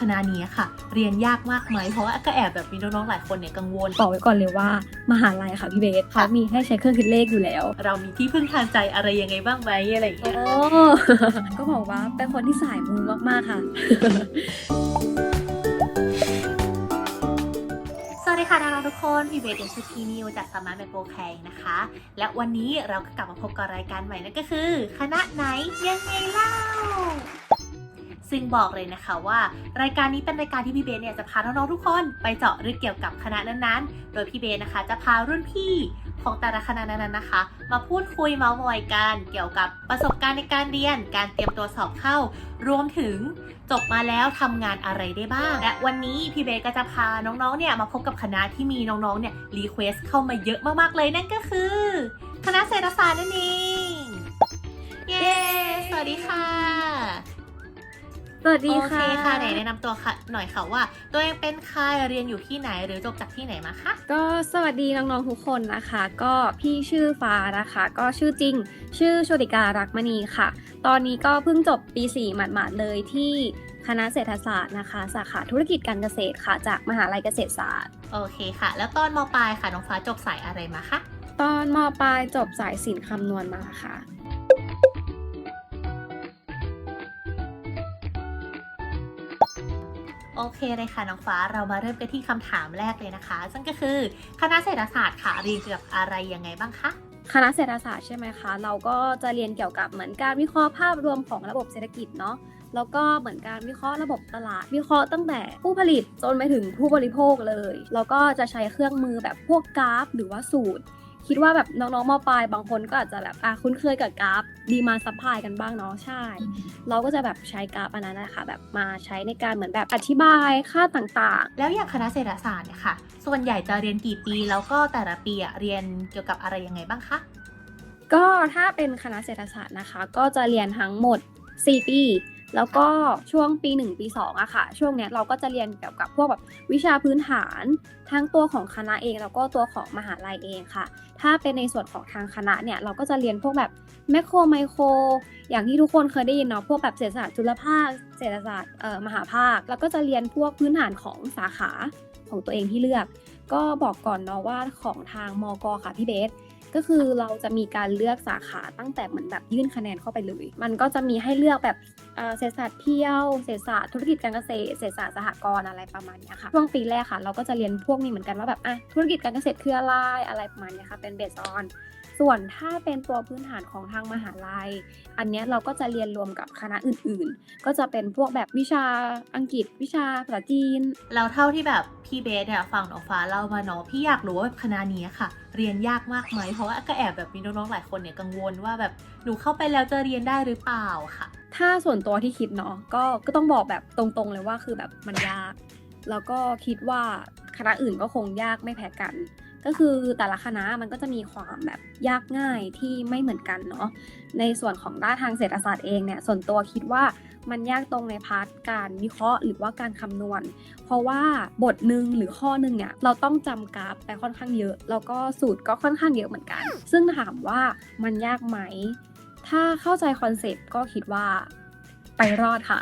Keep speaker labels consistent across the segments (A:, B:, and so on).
A: คณะนี้ค่ะ เรียนยากมากไหมเพราะว่าก็แอบแบบมีน้องๆหลายคนเนี่ยกังวล
B: บอกไว้ก่อนเลยว่ามหาลัยค่ะพี่เบสเขา
A: ค่ะ
B: มีให้ใช้เครื่องคิดเลขอยู่แล้ว
A: เรามีที่พึ่งทางใจอะไรยังไงบ้างไหมอะไรอย่างเงี้ย
B: โอ้ก็บอกว่าเป็นคนที่สายมูมากๆค่ะ
A: สวัสดีค่ะน้องๆทุกคนพี่เบสเดชทีนิวจากสมาร์ทแมนโปรแพงนะคะ และวันนี้เราก็กลับมาพบกับรายการใหม่นั่นก็คือ คณะไหนยังไงเล่า ซึ่งบอกเลยนะคะว่า รายการนี้เป็นรายการที่พี่เบสเนี่ยจะพาน้องๆทุกคนไปเจาะลึกเกี่ยวกับคณะนั้นๆ โดยพี่เบสนะคะ จะพารุ่นพี่ของแต่ละคณะนั้นๆนะคะ มาพูดคุยเมาส์มอยกันเกี่ยวกับประสบการณ์ในการเรียน การเตรียมตัวสอบเข้า รวมถึงจบมาแล้วทำงานอะไรได้บ้าง และวันนี้พี่เบสก็จะพาน้องๆเนี่ยมาพบกับคณะที่มีน้องๆเนี่ยรีเควสเข้ามาเยอะมากๆเลยนั่นก็คือ คณะเศรษฐศาสตร์นั่นเอง เย้ สวัสดีค่ะ
B: สวัสดีค่ะ
A: โอเคค่ะไหนแนะนำตัวค่ะหน่อยค่ะว่า ตัวเองเป็นใครเรียนอยู่ที่ไหนหรือจบจากที่ไหนมาคะ
B: ก็สวัสดีน้องๆทุกคนนะคะ ก็พี่ชื่อฟ้านะคะ ก็ชื่อจริง ชื่อโชติการักมณีค่ะ ตอนนี้ก็เพิ่งจบปี4หมาดๆเลยที่คณะเศรษฐศาสตร์นะคะ สาขาธุรกิจการเกษตรค่ะ จากมหาลัยเกษตรศาสตร์
A: โอเคค่ะ แล้วตอนมปลายค่ะน้องฟ้าจบสายอะไรมาคะ
B: ตอนมปลายจบสายศิลป์คำนวณมาค่ะ
A: โอเคเลยค่ะน้องฟ้าเรามาเริ่มกันที่คำถามแรกเลยนะคะ ซึ่งก็คือคณะเศรษฐศาสตร์ค่ะเรียนเกี่ยวกับอะไรยังไงบ้างคะ
B: คณะเศรษฐศาสตร์ใช่ไหมคะ เราก็จะเรียนเกี่ยวกับเหมือนการวิเคราะห์ภาพรวมของระบบเศรษฐกิจเนาะแล้วก็เหมือนการวิเคราะห์ระบบตลาด วิเคราะห์ตั้งแต่ผู้ผลิตจนไปถึงผู้บริโภคเลย แล้วก็จะใช้เครื่องมือแบบพวกกราฟ หรือว่าสูตร คิดว่าแบบน้องๆมปลายบางคนก็อาจจะแบบอะคุ้นเคยกับกราฟดีมาซัพพลายกันบ้างเนาะใช่ เราก็จะแบบใช้กราฟอันนั้นนะคะแบบมาใช้ในการเหมือนแบบอธิบายค่าต่างๆ
A: แล้วอย่างคณะเศรษฐศาสตร์เนี่ยค่ะ ส่วนใหญ่จะเรียนกี่ปีแล้วก็แต่ละปีอะเรียนเกี่ยวกับอะไรยังไงบ้างคะ
B: ก็ถ้าเป็นคณะเศรษฐศาสตร์นะคะ ก็จะเรียนทั้งหมด 4 ปี แล้วก็ช่วงปี 1 ปี 2อะค่ะ ช่วงเนี้ยเราก็จะเรียนเกี่ยวกับพวกแบบวิชาพื้นฐาน ทั้งตัวของคณะเอง แล้วก็ตัวของมหาลัยเองค่ะ ถ้าเป็นในส่วนของทางคณะเนี่ยเราก็จะเรียนพวกแบบแมคโครไมโครอย่างที่ทุกคนเคยได้ยินเนาะพวกแบบเศรษฐศาสตร์จุลภาคเศรษฐศาสตร์มหาภาค แล้วก็จะเรียนพวกพื้นฐานของสาขาของตัวเองที่เลือก ก็บอกก่อนเนาะว่าของทางมกค่ะพี่เบสก็คือเราจะมีการเลือกสาขาตั้งแต่เหมือนแบบยื่นคะแนนเข้าไปเลย มันก็จะมีให้เลือกแบบ เศรษฐศาสตร์เที่ยว เศรษฐศาสตร์ธุรกิจการเกษตร เศรษฐศาสตร์สหกรณ์อะไรประมาณนี้ค่ะ ช่วงปีแรกค่ะ เราก็จะเรียนพวกนี้เหมือนกันว่าแบบอะธุรกิจการเกษตรคืออะไรอะไรประมาณนี้ค่ะ เป็นเบสออนส่วนถ้าเป็นตัวพื้นฐานของทางมหาลัย อันเนี้ยเราก็จะเรียนรวมกับคณะอื่นๆ ก็จะเป็นพวกแบบวิชาอังกฤษ วิชาภาษาจีน
A: แล้วเท่าที่แบบพี่เบสเนี่ยฟังน้องฟ้าเล่ามาเนาะพี่อยากรู้ว่าคณะนี้ค่ะ เรียนยากมากไหมเพราะว่าก็แอบแบบมีน้องๆหลายคนเนี่ยกังวลว่าแบบหนูเข้าไปแล้วจะเรียนได้หรือเปล่าค่ะ
B: ถ้าส่วนตัวที่คิดเนาะก็ก็ต้องบอกแบบตรงๆเลยว่าคือแบบมันยาก แล้วก็คิดว่าคณะอื่นก็คงยากไม่แพ้กัน ก็คือแต่ละคณะมันก็จะมีความแบบยากง่ายที่ไม่เหมือนกันเนาะในส่วนของด้านทางเศรษฐศาสตร์เองเนี่ยส่วนตัวคิดว่ามันยากตรงในพาร์ทการวิเคราะห์หรือว่าการคำนวณ เพราะว่าบทหนึ่งหรือข้อหนึ่งเนี่ยเราต้องจำกราฟไปค่อนข้างเยอะ แล้วก็สูตรก็ค่อนข้างเยอะเหมือนกัน ซึ่งถามว่ามันยากไหม ถ้าเข้าใจคอนเซปต์ก็คิดว่าไปรอดค่ะ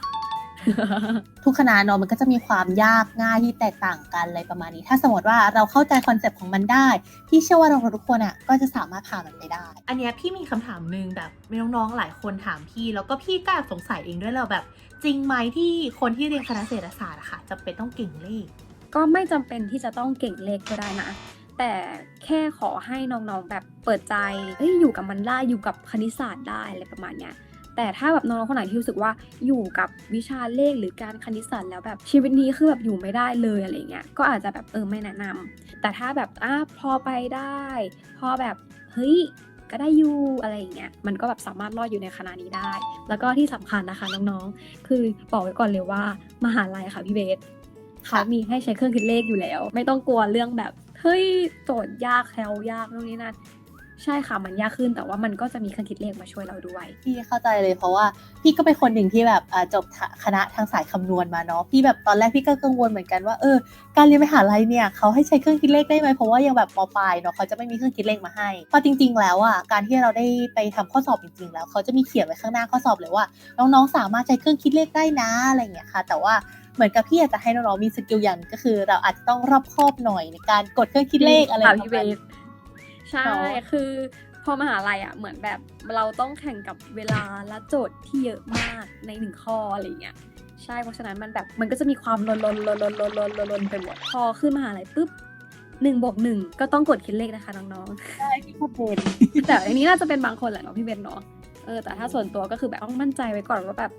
C: ทุกคณะเนาะมันก็จะมีความยากง่ายที่แตกต่างกันอะไรประมาณนี้ ถ้าสมมติว่าเราเข้าใจคอนเซปต์ของมันได้ พี่เชื่อว่าเราทุกคนอะก็จะสามารถผ่านมันไปได้
A: อันเนี้ยพี่มีคำถามหนึ่งแบบมีน้องๆหลายคนถามพี่ แล้วก็พี่ก็แอบสงสัยเองด้วยเราแบบ จริงไหมที่คนที่เรียนคณะเศรษฐศาสตร์อะค่ะจะเป็นต้องเก่งเลข
B: ก็ไม่จำเป็นที่จะต้องเก่งเลขก็ได้นะ แต่แค่ขอให้น้องๆแบบเปิดใจเอ้ยอยู่กับมันได้อยู่กับคณิตศาสตร์ได้อะไรประมาณเนี้ยแต่ถ้าแบบน้องๆคนไหนที่รู้สึกว่าอยู่กับวิชาเลขหรือการคณิตศาสตร์แล้วแบบชีวิตนี้คือแบบอยู่ไม่ได้เลยอะไรเงี้ยก็อาจจะแบบเออไม่แนะนำแต่ถ้าแบบอะพอไปได้ พอแบบเฮ้ยก็ได้อยู่อะไรอย่างเงี้ยมันก็แบบสามารถรอดอยู่ในคณะนี้ได้ แล้วก็ที่สำคัญนะคะน้องๆ คือบอกไว้ก่อนเลยว่ามหาลัยค่ะพี่เบสเขามีให้ใช้เครื่องคิดเลขอยู่แล้ว ไม่ต้องกลัวเรื่องแบบ เฮ้ยโจทย์ยากแถวยากนู่นนี่นั่นใช่ค่ะมันยากขึ้นแต่ว่ามันก็จะมีเครื่องคิดเลขมาช่วยเราด้วย
C: พี่เข้าใจเลยเพราะว่าพี่ก็เป็นคนหนึ่งที่แบบจบคณะทางสายคำนวณมาเนาะพี่แบบตอนแรกพี่ก็กังวลเหมือนกันว่าเออการเรียนมหาลัยเนี่ยเขาให้ใช้เครื่องคิดเลขได้ไหมเพราะว่ายังแบบมปลายเนาะเขาจะไม่มีเครื่องคิดเลขมาให้พอจริง ๆ แล้วอะการที่เราได้ไปทำข้อสอบจริง ๆ แล้วเขาจะมีเขียนไว้ข้างหน้าข้อสอบเลยว่าน้องๆสามารถใช้เครื่องคิดเลขได้นะอะไรอย่างเงี้ยค่ะ แต่ว่า เหมือนกับพี่อยากจะให้น้องๆมีสกิลอย่างก็คือ เราอาจจะต้องรอบคอบหน่อยในการกดเครื่องคิดเลขอะไร
B: ค่ะ
C: ประมาณ
B: เบ
C: นี้
B: ใช่คือพอมหาลัยอะเหมือนแบบเราต้องแข่งกับเวลาและโจทย์ที่เยอะมากในหนึ่งข้ออะไรเงี้ยใช่เพราะฉะนั้นมันแบบมันก็จะมีความลนลนลนลนลนลนลนลนไปหมดพอขึ้นมหาลัยปุ๊บหนึ่งบวกหนึ่งก็ต้องกดคิดเลขนะคะน้องๆ
C: ใช่พี่เป็น
B: แต่อันนี้น่าจะเป็นบางคนแหละเนาะพี่เบนเนาะเออแต่ถ้าส่วนตัวก็คือแบบต้องมั่นใจไว้ก่อนว่าแบบ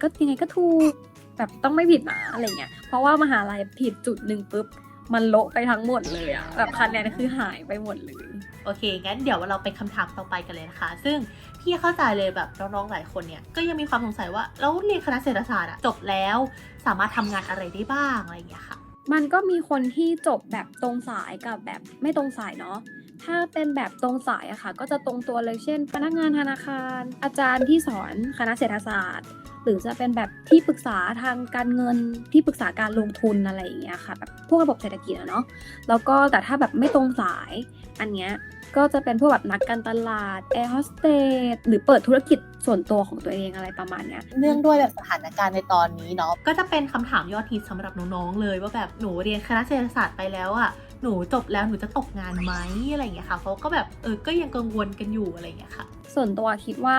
B: ก็ยังไงก็ถูก แบบต้องไม่ผิดนะอะไรเงี้ย เพราะว่ามหาลัยผิดจุดหนึ่งปุ๊บ มันโละไปทั้งหมดเลยอะแบบคะแนนคือหายไปหมดเลย
A: โอเค งั้นเดี๋ยวเราไปคำถามต่อไปกันเลยนะคะ ซึ่งพี่เข้าใจเลยแบบน้องๆหลายคนเนี่ย ก็ยังมีความสงสัยว่าแล้วเรียนคณะเศรษฐศาสตร์อะจบแล้วสามารถทำงานอะไรได้บ้างอะไรอย่างเงี้ยค่ะ
B: มันก็มีคนที่จบแบบตรงสายกับแบบไม่ตรงสายเนาะ ถ้าเป็นแบบตรงสายอะค่ะ ก็จะตรงตัวเลยเช่น พนักงานธนาคาร อาจารย์ที่สอนคณะเศรษฐศาสตร์ หรือจะเป็นแบบที่ปรึกษาทางการเงินที่ปรึกษาการลงทุนอะไรอย่างเงี้ยค่ะแบบพวกระบบเศรษฐกิจอะเนาะแล้วก็แต่ถ้าแบบไม่ตรงสายอันเนี้ยก็จะเป็นพวกแบบนักการตลาดแอร์โฮสเตสหรือเปิดธุรกิจส่วนตัวของตัวเองอะไรประมาณเนี้ย
C: เนื่องด้วยแบบสถานการณ์ในตอนนี้เนาะ
A: ก็จะเป็นคำถามยอดฮิตสำหรับน้องๆเลย ว่าแบบหนูเรียนคณะเศรษฐศาสตร์ไปแล้วอะ หนูจบแล้วหนูจะตกงานไหมอะไรอย่างเงี้ยค่ะเขาก็แบบเออก็ยังกังวลกันอยู่อะไรอย่างเงี้ยค่ะ
B: ส่วนตัวคิดว่า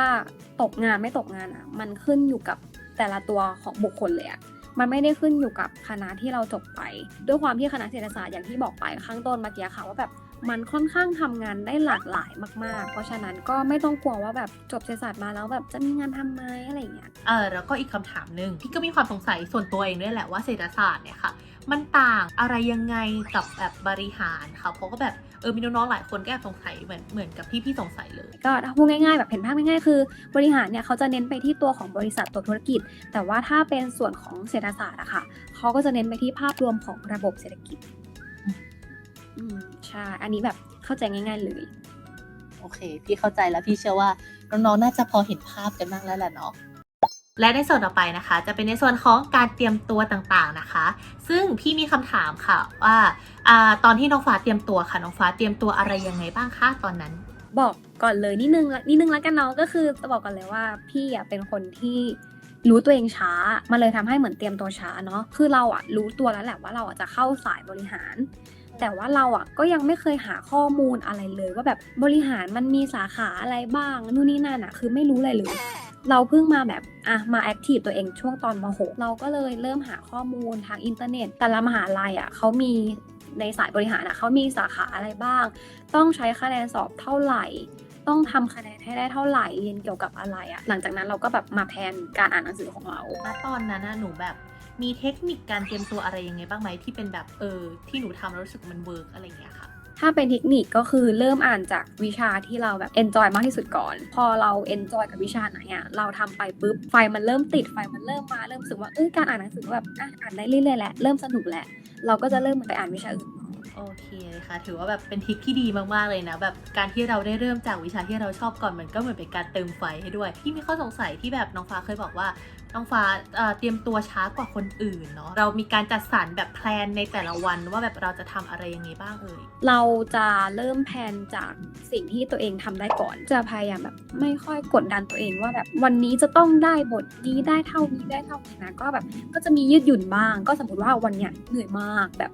B: ตกงานไม่ตกงานอะ มันขึ้นอยู่กับแต่ละตัวของบุคคลเลยอะมันไม่ได้ขึ้นอยู่กับคณะที่เราจบไป ด้วยความที่คณะเศรษฐศาสตร์อย่างที่บอกไปข้างต้นเมื่อกี้ค่ะว่าแบบมันค่อนข้างทำงานได้หลากหลายมาก ๆ เพราะฉะนั้นก็ไม่ต้องกลัวว่าแบบจบเศรษฐศาสตร์มาแล้วแบบจะมีงานทำไหมอะไรอย่างเงี้ย
A: เออแล้วก็อีกคำถามหนึ่งพี่ก็มีความสงสัยส่วนตัวเองด้วยแหละว่าเศรษฐศาสตร์เนี่ยค่ะ มันต่างอะไรยังไงกับแบบบริหารค่ะเพราะก็แบบเออมีน้องๆหลายคนก็แอบสงสัยเหมือนเหมือนกับที่พี่สงสัยเลย
B: ก็ถ้าพูดง่ายๆแบบเห็นภาพง่ายๆคือบริหารเนี่ยเขาจะเน้นไปที่ตัวของบริษัทตัวธุรกิจ แต่ว่าถ้าเป็นส่วนของเศรษฐศาสตร์อะค่ะเขาก็จะเน้นไปที่ภาพรวมของระบบเศรษฐกิจอืมใช่อันนี้แบบเข้าใจง่าย ๆเลย
C: โอเค พี่เข้าใจแล้วพี่เชื่อว่าน้องๆน่าจะพอเห็นภาพกันบ้างแล้วแหละเนาะ
A: และในส่วนต่อไปนะคะ จะเป็นในส่วนของการเตรียมตัวต่างๆนะคะ ซึ่งพี่มีคำถามค่ะว่าอาตอนที่น้องฟ้าเตรียมตัวค่ะน้องฟ้าเตรียมตัวอะไรยังไงบ้างคะตอนนั้น
B: บอกก่อนเลยนิดนึงนิดนึงแล้วกันเนาะก็คือจะบอกก่อนเลยว่าพี่อะเป็นคนที่รู้ตัวเองช้า มันเลยทำให้เหมือนเตรียมตัวช้าเนาะคือเราอะรู้ตัวแล้วแหละว่าเราอะจะเข้าสายบริหาร แต่ว่าเราอะก็ยังไม่เคยหาข้อมูลอะไรเลยว่าแบบบริหารมันมีสาขาอะไรบ้างนู่นนี่นั่นอะคือไม่รู้อะไรเลยเราเพิ่งมาแบบอะมาแอคทีฟตัวเองช่วงตอนม .6 เราก็เลยเริ่มหาข้อมูลทางอินเทอร์เน็ต แต่ละมหาลัยอะเขามีในสายบริหารอะเขามีสาขาอะไรบ้าง ต้องใช้คะแนนสอบเท่าไหร่ ต้องทำคะแนนให้ได้เท่าไหร่เรียนเกี่ยวกับอะไรอะหลังจากนั้นเราก็แบบมาแพนการอ่านหนังสือของเรา
A: ณ ตอนนั้นนะหนูแบบ มีเทคนิคการเตรียมตัวอะไรยังไงบ้างไหมที่เป็นแบบเออที่หนูทำแล้วรู้สึกมันเวิร์กอะไรอย่างเงี้ยค่ะ
B: ถ้าเป็นเทคนิคก็คือเริ่มอ่านจากวิชาที่เราแบบเอนจอยมากที่สุดก่อน พอเราเอนจอยกับวิชาไหนอะเราทำไปปุ๊บไฟมันเริ่มติดไฟมันเริ่มมาเริ่มรู้สึกว่าเออการอ่านหนังสือแบบอะอ่านได้เรื่อยๆแหละเริ่มสนุกแหละเราก็จะเริ่มไปอ่านวิชาอื่น
A: โอเคเลยค่ะ ถือว่าแบบเป็นทริคที่ดีมากๆเลยนะ แบบการที่เราได้เริ่มจากวิชาที่เราชอบก่อนมันก็เหมือนเป็นการเติมไฟให้ด้วยพี่มีข้อสงสัยที่แบบน้องฟ้าเคยบอกว่าน้องฟ้าเตรียมตัวช้ากว่าคนอื่นเนาะเรามีการจัดสรรแบบแพลนในแต่ละวันว่าแบบเราจะทำอะไรยังไงบ้างเอ่ย
B: เราจะเริ่มแพลนจากสิ่งที่ตัวเองทำได้ก่อนจะพยายามแบบไม่ค่อยกดดันตัวเองว่าแบบวันนี้จะต้องได้บทนี้ได้เท่านี้ได้เท่านี้นะก็แบบก็จะมียืดหยุ่นบ้าง ก็สมมติว่าวันเนี้ยเหนื่อยมากแบบ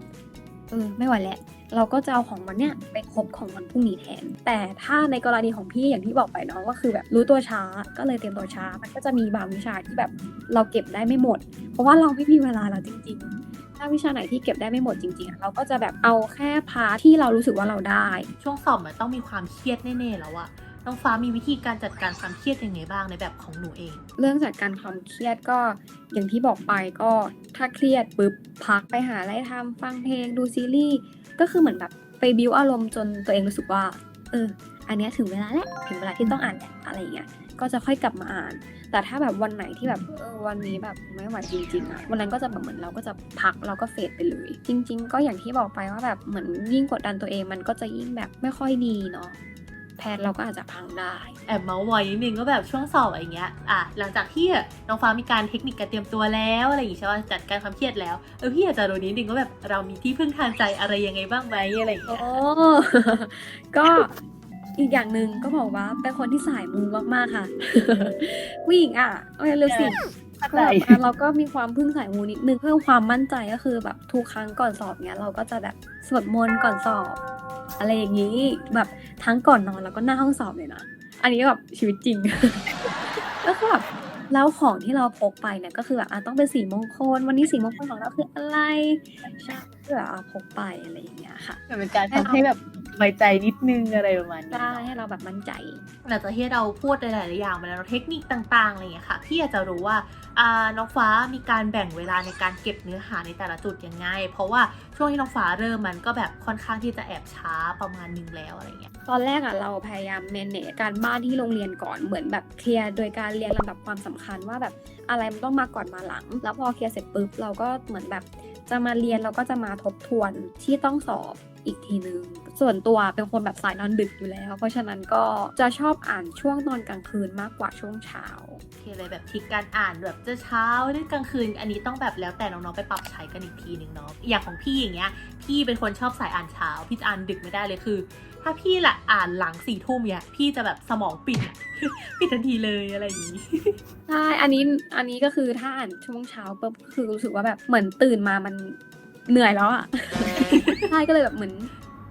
B: เออไม่ไหวแล้วเราก็จะเอาของวันเนี้ยไปครบของวันพรุ่งนี้แทน แต่ถ้าในกรณีของพี่อย่างที่บอกไปเนาะก็คือแบบรู้ตัวช้าก็เลยเตรียมตัวช้า มันก็จะมีบางวิชาที่แบบเราเก็บได้ไม่หมด เพราะว่าเราไม่มีเวลาแล้วจริง ๆถ้าวิชาไหนที่เก็บได้ไม่หมดจริงๆ เราก็จะแบบเอาแค่พาร์ทที่เรารู้สึกว่าเราได้
A: ช่วงสอบมันต้องมีความเครียดแน่ๆแล้วอะ น้องฟ้ามีวิธีการจัดการความเครียดยังไงบ้างในแบบของหนูเอง
B: เรื่องจัดการความเครียดก็อย่างที่บอกไปก็ถ้าเครียดปุ๊บพักไปหาอะไรทำฟังเพลงดูซีรีส์ก็คือเหมือนแบบไปบิวอารมณ์จนตัวเองรู้สึกว่าเอออันนี้ถึงเวลาแล้วถึงเวลาที่ต้องอ่านแล้วอะไรอย่างเงี้ยก็จะค่อยกลับมาอ่าน แต่ถ้าแบบวันไหนที่แบบออวันนี้แบบไม่ไหวจริงๆอะวันนั้นก็จะแบบเหมือนเราก็จะพักเราก็เฟดไปเลย จริง ๆ ก็อย่างที่บอกไปว่าแบบเหมือนยิ่งกดดันตัวเองมันก็จะยิ่งแบบไม่ค่อยดีเนาะ แพทย์เราก็อาจจะพังได้
A: แอบเมาส์มอยนิดนึงก็แบบช่วงสอบอะไรเงี้ยอะหลังจากที่น้องฟ้ามีการเทคนิคการเตรียมตัวแล้วอะไรอย่างงี้ใช่ป่ะจัดการความเครียดแล้วเออพี่อยากจะรู้นิดนึงว่าแบบเรามีที่พึ่งทางใจอะไรยังไงบ้างไหมอะไรอย่าง
B: โอ้
A: เงี้ย
B: ก็อีกอย่างหนึ่งก็บอกว่าเป็นคนที่สายมูมากๆค่ะผู้หญิงอะเอาเร็วๆสิ
C: เข้า
B: ก็
C: ใจ
B: แบบอะเราก็มีความพึ่งสายมูนิดนึงเพิ่มความมั่นใจก็คือแบบทุกครั้งก่อนสอบเนี้ยเราก็จะแบบสวดมนต์ก่อนสอบ อะไรอย่างนี้ แบบทั้งก่อนนอนแล้วก็หน้าห้องสอบเลยนะ อันนี้แบบชีวิตจริง ก็คือแบบแล้วของที่เราพกไปเนี่ยก็คือแบบอะต้องเป็นสีมงคล วันนี้สีมงคลของเราคืออะไรใช่เพื่อเอาพกไปอะไรอย่างเงี้ยค่ะ
C: เหมือนเป็นการทำให้แบบ ไว้ใจนิดนึงอะไรประมาณนี้
B: ได้ให้เราแบบมั่นใจ
A: หลังจากที่เราพูดหลายๆอย่างไปแล้วเทคนิคต่างๆอะไรอย่างเงี้ยค่ะพี่อยากจะรู้ว่าอ่าน้องฟ้ามีการแบ่งเวลาในการเก็บเนื้อหาในแต่ละจุดยังไง เพราะว่าช่วงที่น้องฟ้าเริ่มมันก็แบบค่อนข้างที่จะแอบช้าประมาณนึงแล้วอะไรเงี้ย
B: ตอนแรกอะเราพยายาม manage การบ้านที่โรงเรียนก่อนเหมือนแบบเคลียร์โดยการเรียงลำดับความสำคัญว่าแบบอะไรมันต้องมาก่อนมาหลัง แล้วพอเคลียร์เสร็จปุ๊บเราก็เหมือนแบบจะมาเรียนเราก็จะมาทบทวนที่ต้องสอบ อีกทีนึง ส่วนตัวเป็นคนแบบสายนอนดึกอยู่แล้ว เพราะฉะนั้นก็จะชอบอ่านช่วงตอนกลางคืนมากกว่าช่วงเช้า
A: โอเคเลยแบบทริกการอ่านแบบจะเช้าหรือกลางคืน อันนี้ต้องแบบแล้วแต่น้องๆไปปรับใช้กันอีกทีหนึ่งเนาะอย่างของพี่อย่างเงี้ยพี่เป็นคนชอบสายอ่านเช้าพี่จะอ่านดึกไม่ได้เลยคือ ถ้าพี่ละอ่านหลังสี่ทุ่มเนี่ยพี่จะแบบสมองปิดปิดทันทีเลยอะไรอย่างนี้
B: ใช่อันนี้อันนี้ก็คือถ้าอ่านช่วงเช้าปุ๊บคือรู้สึกว่าแบบเหมือนตื่นมามันเหนื่อยแล้วอะ ใช่ก็เลยแบบเหมือน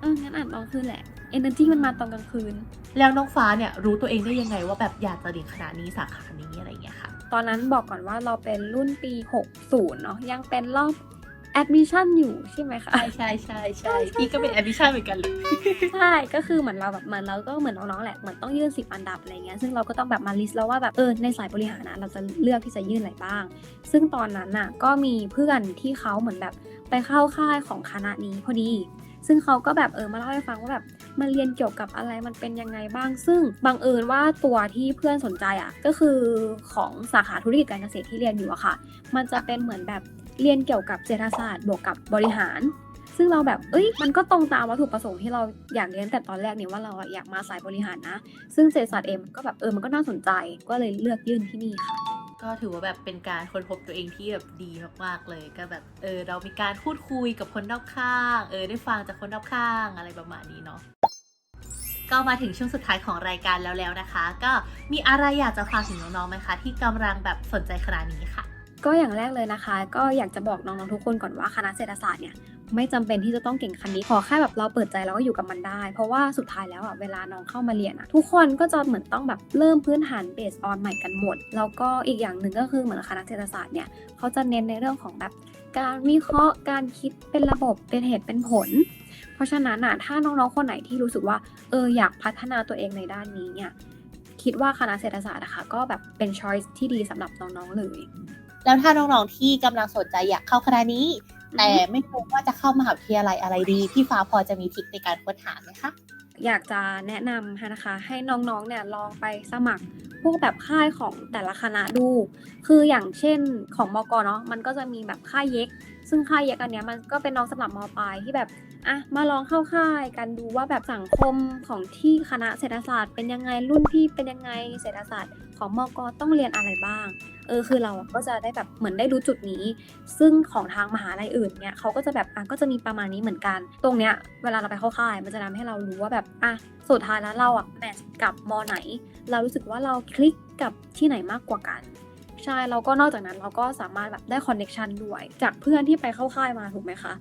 B: เอองั้นอ่านตอนกลางคืนแหละ energy มันมาตอนกลางคืน
A: แล้วน้องฟ้าเนี่ยรู้ตัวเองได้ยังไงว่าแบบอยากจะเรียนคณะนี้สาขานี้อะไรอย่างเงี้ยค่ะ
B: ตอนนั้นบอกก่อนว่าเราเป็นรุ่นปี 60 เนาะยังเป็นรอบ admission อยู่ใช่ไหมคะ
A: ใช่ใช่ใช่ใช่พี่ก็เป็นแอดมิชั่นเหมือนกันเลย
B: ใช่ ก็คือเหมือนเราแบบเหมือนเราก็เหมือนน้องๆแหละ เหมือนต้องยื่นสิบอันดับอะไรเงี้ย ซึ่งเราก็ต้องแบบมาลิสต์แล้วว่าแบบเออในสายบริหารนะเราจะเลือกที่จะยื่นอะไรบ้าง ซึ่งตอนนั้นน่ะก็มีเพื่อนที่เขาเหมือนแบบไปเข้าค่ายของคณะนี้พอดี ซึ่งเขาก็แบบเออมาเล่าให้ฟังว่าแบบมันเรียนเกี่ยวกับอะไรมันเป็นยังไงบ้าง ซึ่งบังเอิญว่าตัวที่เพื่อนสนใจอะก็คือของสาขาธุรกิจการเกษตรที่เรียนอยู่อะค่ะ มันจะเป็นเหมือนแบบ เรียนเกี่ยวกับเศรษฐศาสตร์บวกกับบริหาร ซึ่งเราแบบเอ้ยมันก็ตรงตามวัตถุประสงค์ที่เราอยากเรียนแต่ตอนแรกเนี่ยว่าเราอยากมาสายบริหารนะ ซึ่งเศรษฐศาสตร์เองมันก็แบบเออมันก็น่าสนใจก็เลยเลือกยื่นที่นี่ค่ะ
A: ก็ถือว่าแบบเป็นการค้นพบตัวเองที่แบบดีมากๆเลยก็แบบเออเรามีการพูดคุยกับคนรอบข้างเออได้ฟังจากคนรอบข้างอะไรประมาณนี้เนาะก็มาถึงช่วงสุดท้ายของรายการแล้วแล้วนะคะ ก็มีอะไรอยากจะฝากถึงน้องๆไหมคะ ที่กำลังแบบสนใจคณะนี้ค่ะ
B: ก็อย่างแรกเลยนะคะ ก็อยากจะบอกน้องๆทุกคนก่อนว่าคณะเศรษฐศาสตร์เนี่ยไม่จำเป็นที่จะต้องเก่งคณิตขอแค่แบบเราเปิดใจแล้วก็อยู่กับมันได้ เพราะว่าสุดท้ายแล้วอะเวลาน้องเข้ามาเรียนอะทุกคนก็จะเหมือนต้องแบบเริ่มพื้นฐานเบสออนใหม่กันหมด แล้วก็อีกอย่างหนึ่งก็คือเหมือนคณะเศรษฐศาสตร์เนี่ยเขาจะเน้นในเรื่องของแบบการวิเคราะห์การคิดเป็นระบบเป็นเหตุเป็นผล เพราะฉะนั้นอะถ้าน้องๆคนไหนที่รู้สึกว่าเอออยากพัฒนาตัวเองในด้านนี้เนี่ยคิดว่าคณะเศรษฐศาสตร์นะคะก็แบบเป็นช้อยส์ที่ดีสำหรับน้องๆเลย
C: แล้วถ้าน้องๆที่กำลังสนใจอยากเข้าคณะนี้ แต่ไม่รู้ว่าจะเข้ามหาวิทยาลัยอะไรดี พี่ฟ้าพอจะมีทริคในการค้นหาไหมคะ
B: อยากจะแนะนำให้นะคะ ให้น้องๆเนี่ยลองไปสมัครพวกแบบค่ายของแต่ละคณะดู คืออย่างเช่นของมกเนาะมันก็จะมีแบบค่ายเย็ก ซึ่งค่ายเย็กอันเนี้ยมันก็เป็นน้องสำหรับมปลายที่แบบอะมาลองเข้าค่ายกันดูว่าแบบสังคมของที่คณะเศรษฐศาสตร์ เป็นยังไงรุ่นพี่เป็นยังไงเศรษฐศาสตร์ ของมอกต้องเรียนอะไรบ้าง เออคือเราก็จะได้แบบเหมือนได้รู้จุดนี้ ซึ่งของทางมหาลัยอื่นเนี่ยเขาก็จะแบบอะก็จะมีประมาณนี้เหมือนกัน ตรงเนี้ยเวลาเราไปเข้าค่าย มันจะทำให้เรารู้ว่าแบบอะสุดท้ายแล้วเราอะแมทกับมอไหน เรารู้สึกว่าเราคลิกกับที่ไหนมากกว่ากันใช่แล้วก็นอกจากนั้นเราก็สามารถแบบได้คอนเน็ชันด้วย จากเพื่อนที่ไปเข้าค่ายมาถูกไหมคะ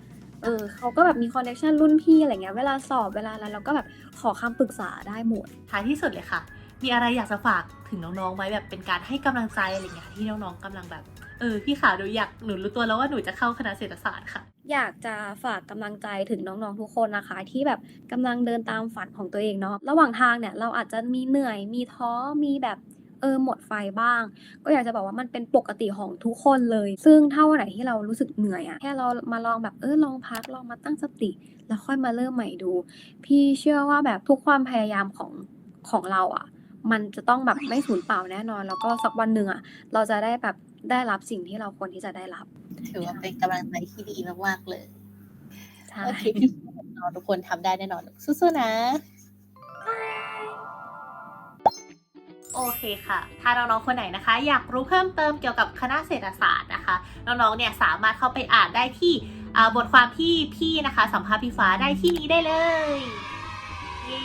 B: เออเขาก็แบบมีคอนเน็ชันรุ่นพี่อะไรเงี้ยเวลาสอบเวลาอะไรเราก็แบบขอคำปรึกษาได้หมด
A: ท้ายที่สุดเลยค่ะ มีอะไรอยากจะฝากถึงน้องๆไหมแบบเป็นการให้กำลังใจอะไรเงี้ยที่น้องๆกำลังแบบเออพี่ขาหนูอยากหนูรู้ตัวแล้วว่าหนูจะเข้าคณะเศรษฐศาสตร์ค่ะ
B: อยากจะฝากกำลังใจถึงน้องๆทุกคนนะคะ ที่แบบกำลังเดินตามฝันของตัวเองเนาะระหว่างทางเนี่ยเราอาจจะมีเหนื่อยมีท้อมีแบบเออหมดไฟบ้าง ก็อยากจะบอกว่ามันเป็นปกติของทุกคนเลย ซึ่งถ้าวันไหนที่เรารู้สึกเหนื่อยอะแค่เรามาลองแบบเออลองพักลองมาตั้งสติ แล้วค่อยมาเริ่มใหม่ดู พี่เชื่อว่าแบบทุกความพยายามของของเราอะ มันจะต้องแบบไม่สูญเปล่าแน่นอน แล้วก็สักวันหนึ่งอะเราจะได้แบบได้รับสิ่งที่เราควรที่จะได้รับ
C: ถือว่าเป็นกำลังใจที่ดีมากๆเลย
B: ใช่
C: โอเคพี่เชื่อว่าน้องๆทุกคนทำได้แน่นอนสู้ๆนะ
A: โอเคค่ะ ถ้าน้องๆ คนไหนนะคะ อยากรู้เพิ่มเติมเกี่ยวกับคณะเศรษฐศาสตร์นะคะ น้องๆ เนี่ยสามารถเข้าไปอ่านได้ที่อ่าบทความที่พี่นะคะ สัมภาษณ์พี่ฟ้าได้ที่นี้ได้เลย เย้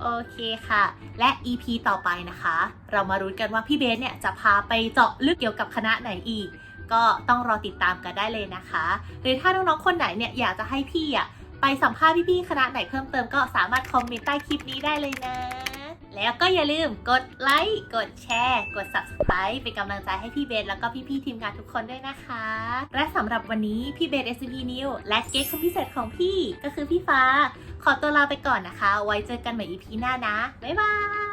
A: โอเคค่ะ และ EP ต่อไปนะคะ เรามารู้กันว่าพี่เบสเนี่ยจะพาไปเจาะลึกเกี่ยวกับคณะไหนอีก ก็ต้องรอติดตามกันได้เลยนะคะ หรือถ้าน้องๆคนไหนเนี่ยอยากจะให้พี่อะไปสัมภาษณ์พี่ๆคณะไหนเพิ่มเติมก็สามารถคอมเมนต์ใต้คลิปนี้ได้เลยนะ แล้วก็อย่าลืมกดไลค์ กดแชร์ กด subscribe เป็นกำลังใจให้พี่เบสแล้วก็พี่ๆทีมงานทุกคนด้วยนะคะ และสำหรับวันนี้พี่เบส SCP New และเกสคนพิเศษของพี่ก็คือพี่ฟ้า ขอตัวลาไปก่อนนะคะ ไว้เจอกันใหม่ EP หน้านะ บ๊ายบาย